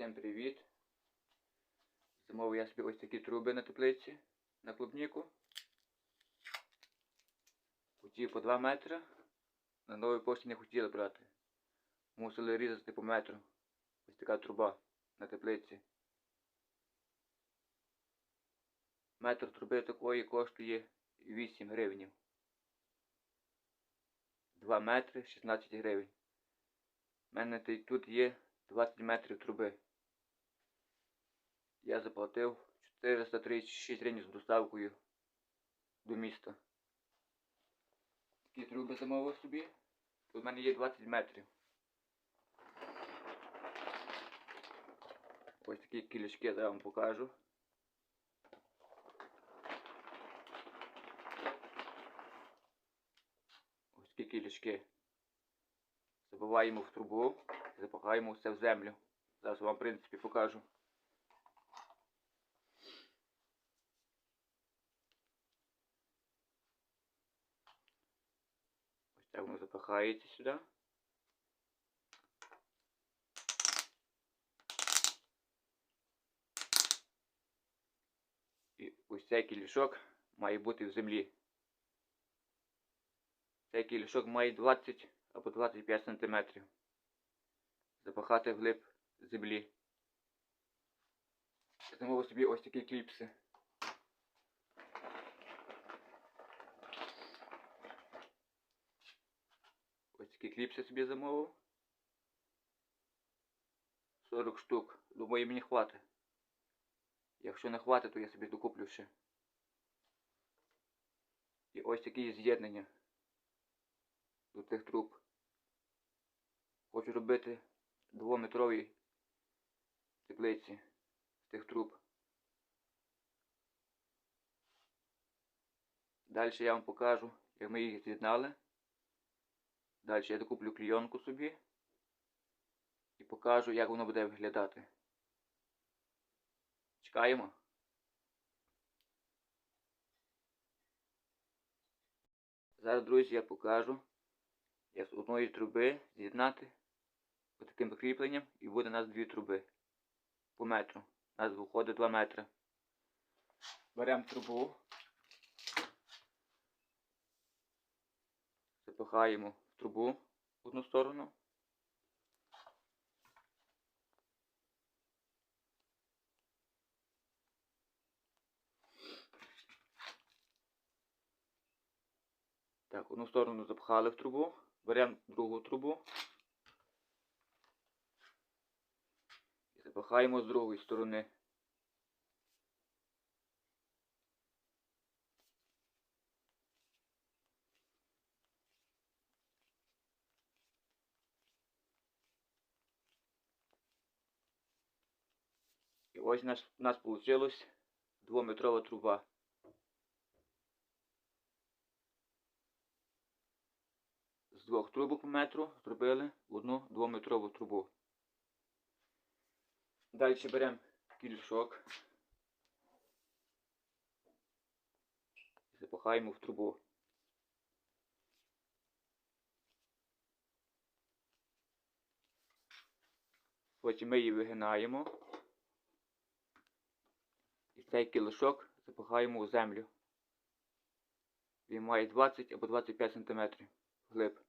Всім привіт! Замовив я собі ось такі труби на теплиці на клубніку. Хотів по 2 метри. На новій пошті не хотіли брати. Мусили різати по метру. Ось така труба на теплиці. Метр труби такої коштує 8 гривень. 2 метри 16 гривень. У мене тут є 20 метрів труби. Я заплатив 436 гривень з доставкою до міста. Такі труби замовив собі. Тут в мене є 20 метрів. Ось такі кілішки я вам покажу. Ось такі кілішки. Забиваємо в трубу, запихаємо все в землю. Зараз вам в принципі покажу. Так воно запихається сюди. І ось цей кілішок має бути в землі. Цей кілішок має 20 або 25 см. Запахати вглиб землі. Я замовив собі ось такі кліпси. Такі кліпси собі замовив. 40 штук. Думаю, мені хватить. Якщо не хватить, то я собі докуплю ще. І ось такі з'єднання до тих труб. Хочу робити двометрові теплиці з тих труб. Далі я вам покажу, як ми їх з'єднали. Далі я докуплю клійонку собі і покажу, як воно буде виглядати. Чекаємо. Зараз, друзі, я покажу, як з одної труби з'єднати таким кріпленням і буде у нас дві труби по метру. У нас виходить 2 метри. Беремо трубу, запихаємо трубу в одну сторону. Так, одну сторону запхали в трубу, беремо другу трубу і запихаємо з другої сторони. Ось у нас, у нас вийшла двометрова труба. з двох трубок по метру зробили одну двометрову трубу. Далі беремо кільшок і запихаємо в трубу. Потім ми її вигинаємо і цей кілишок запихаємо у землю. Він має 20 або 25 см глиб.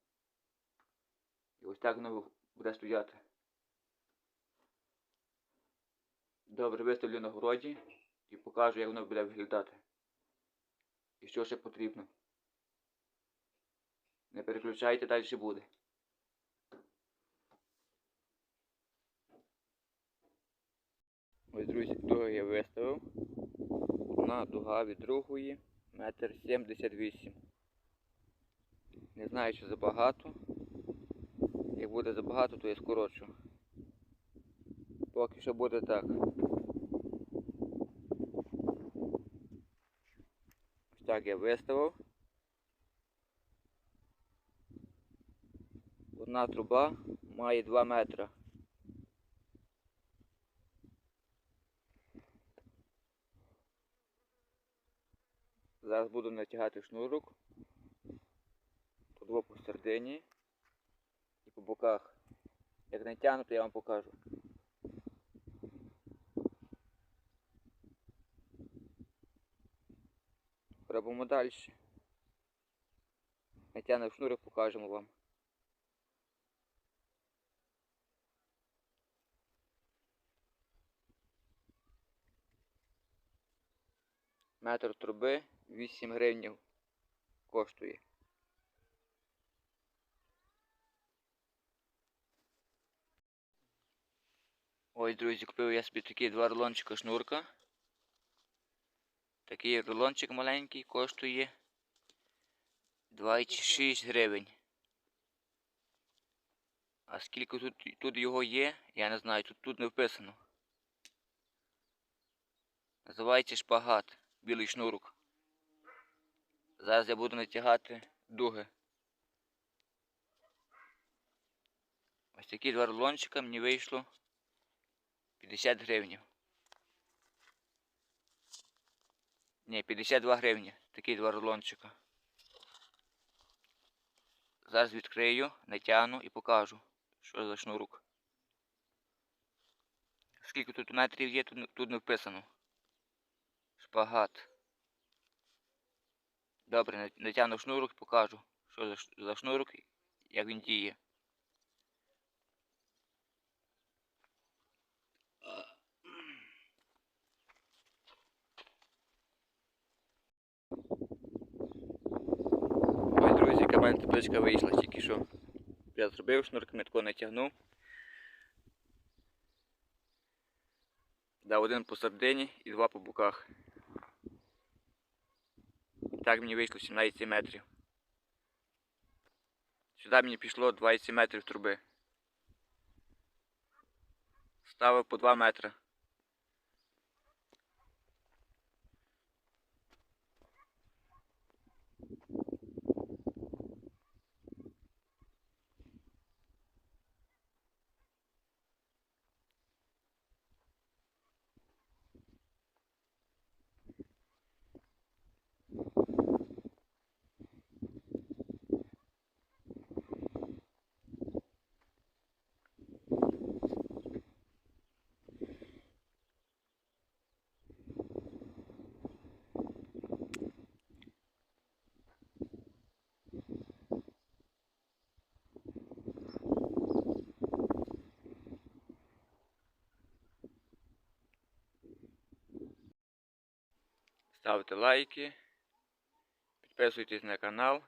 І ось так воно буде стояти. Добре виставлю на городі і покажу, як воно буде виглядати. І що ще потрібно. Не переключайте, далі буде. Ось, друзі, того я виставив. Одна дуга від другої, метр сімдесят вісім. Не знаю, чи забагато. Як буде забагато, то я скорочу. Поки що буде так. Ось так я виставив. Одна труба має 2 метри. Зараз буду натягати шнурок по двох посередині і по боках. Як натягну, то я вам покажу. Робимо далі. Натягнув шнурок, покажемо вам. Метр труби. 8 гривнів коштує. Ось, друзі, купив я собі такі два рулончика шнурка. Такий рулончик маленький коштує 26 гривень. А скільки тут, тут його є, я не знаю, тут, тут не вписано. Називається шпагат, білий шнурок. Зараз я буду натягати дуги. Ось такі два рулончика мені вийшло 50 гривень. Ні, 52 гривні. Такі два рулончика. Зараз відкрию, натягну і покажу, що за шнурок. Скільки тут метрів є, тут, вписано. Шпагат. Добре, натягну шнурок покажу, що за, шнурок, як він діє. Ой, друзі, яка мене табличка вийшла тільки що. Я зробив шнурк, метко натягнув. Дав один посередині і два по боках. Так мені вийшло 17 метрів. Сюди мені пішло 20 метрів труби. Ставив по 2 метри. Ставте лайки, підписуйтесь на канал.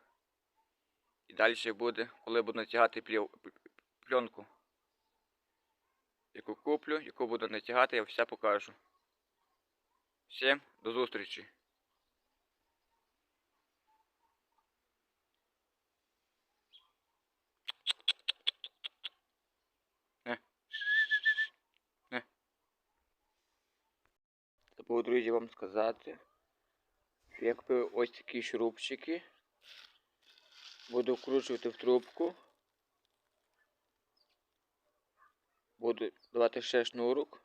І далі буде, коли буду натягати пленку. Яку куплю, яку буду натягати, я все покажу. Всім до зустрічі! Забув, друзі, вам сказати, я купив ось такі шурупчики. Буду вкручувати в трубку. Буду давати ще шнурок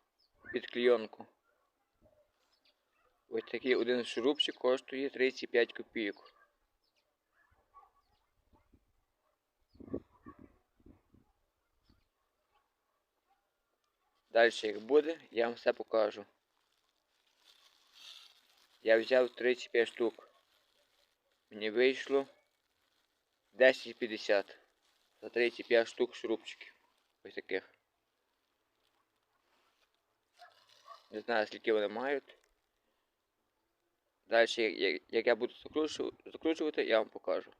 під клейонку. Ось такий один шурупчик коштує 35 копійок. Далі як буде, я вам все покажу. Я взяв 35 штук. Мені вийшло 10,50 за 35 штук шурупчиків. Ось таких. Не знаю, скільки вони мають. Далі, як, я буду закручувати, я вам покажу.